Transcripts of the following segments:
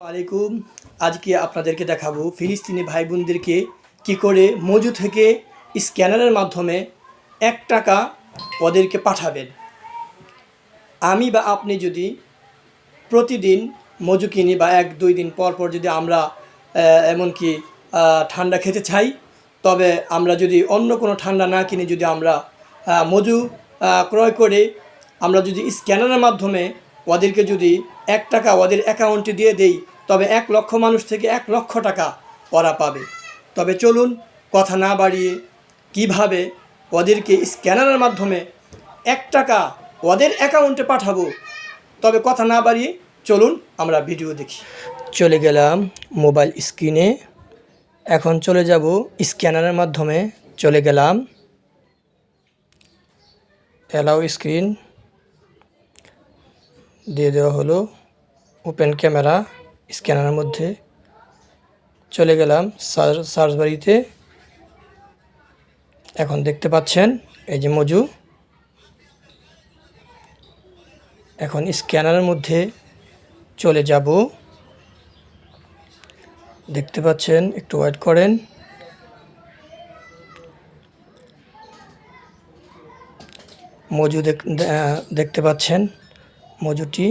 আলাইকুম। আজকে আপনাদেরকে দেখাবো ফিলিস্তিনি ভাই বোনদেরকে কী করে মজু থেকে স্ক্যানারের মাধ্যমে এক টাকা ওদেরকে পাঠাবেন। আমি বা আপনি যদি প্রতিদিন মজু কিনি বা এক দুই দিন পর পর যদি আমরা এমনকি ঠান্ডা খেতে চাই, তবে আমরা যদি অন্য কোনো ঠান্ডা না কিনে যদি আমরা মজু ক্রয় করে আমরা যদি স্ক্যানারের মাধ্যমে ওদেরকে যদি এক টাকা ওদের অ্যাকাউন্টে দিয়ে দেই, তবে এক লক্ষ মানুষ থেকে এক লক্ষ টাকা ওরা পাবে। তবে চলুন কথা না বাড়িয়ে কীভাবে ওদেরকে স্ক্যানারের মাধ্যমে এক টাকা ওদের অ্যাকাউন্টে পাঠাবো, তবে কথা না বাড়িয়ে চলুন আমরা ভিডিও দেখি। চলে গেলাম মোবাইল স্ক্রিনে এখন চলে যাব স্ক্যানারের মাধ্যমে। চলে গেলাম। অ্যালাউ স্ক্রিন দিয়ে দেওয়া হলো ওপেন ক্যামেরা স্ক্যানারের মধ্যে। চলে গেলাম সার্চ বাড়িতে। এখন দেখতে পাচ্ছেন এই যে মজু। এখন স্ক্যানারের মধ্যে চলে যাব। দেখতে পাচ্ছেন, একটু ওয়েট করেন। মজু দেখ- দেখতে পাচ্ছেন। মজুটি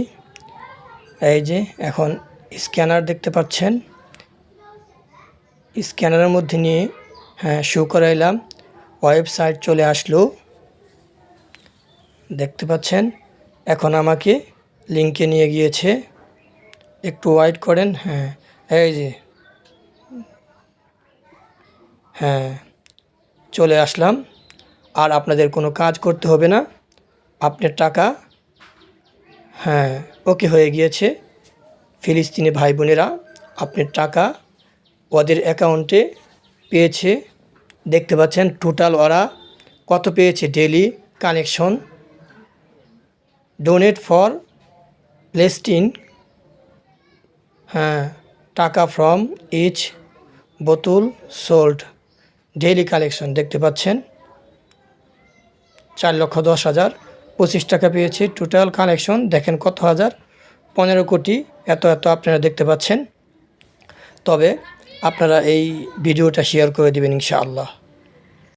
এই যে এখন স্ক্যানার দেখতে পাচ্ছেন। স্ক্যানারের মধ্যে নিয়ে হ্যাঁ শো করাইলাম। ওয়েবসাইট চলে আসলো। দেখতে পাচ্ছেন? এখন আমাকে লিঙ্কে নিয়ে গিয়েছে। একটু ওয়াইট করেন হ্যাঁ এই যে। হ্যাঁ চলে আসলাম। আর আপনাদের কোনো কাজ করতে হবে না। আপনার টাকা হ্যাঁ ওকে হয়ে গিয়েছে। ফিলিস্তিনি ভাই বোনেরা আপনার টাকা ওদের অ্যাকাউন্টে পেয়েছে। দেখতে পাচ্ছেন টোটাল ওরা কত পেয়েছে daily connection. Donate for Palestine. হ্যাঁ টাকা ফ্রম ইচ বোতল সোল্ড। ডেইলি কালেকশন, দেখতে পাচ্ছেন। চার লক্ষ দশ হাজার পঁচিশ টাকা পেয়েছি। টোটাল কানেকশন দেখেন কত হাজার? পনেরো কোটি। এত এত আপনারা দেখতে পাচ্ছেন। তবে আপনারা এই ভিডিওটা শেয়ার করে দেবেন ইনশাআল্লাহ।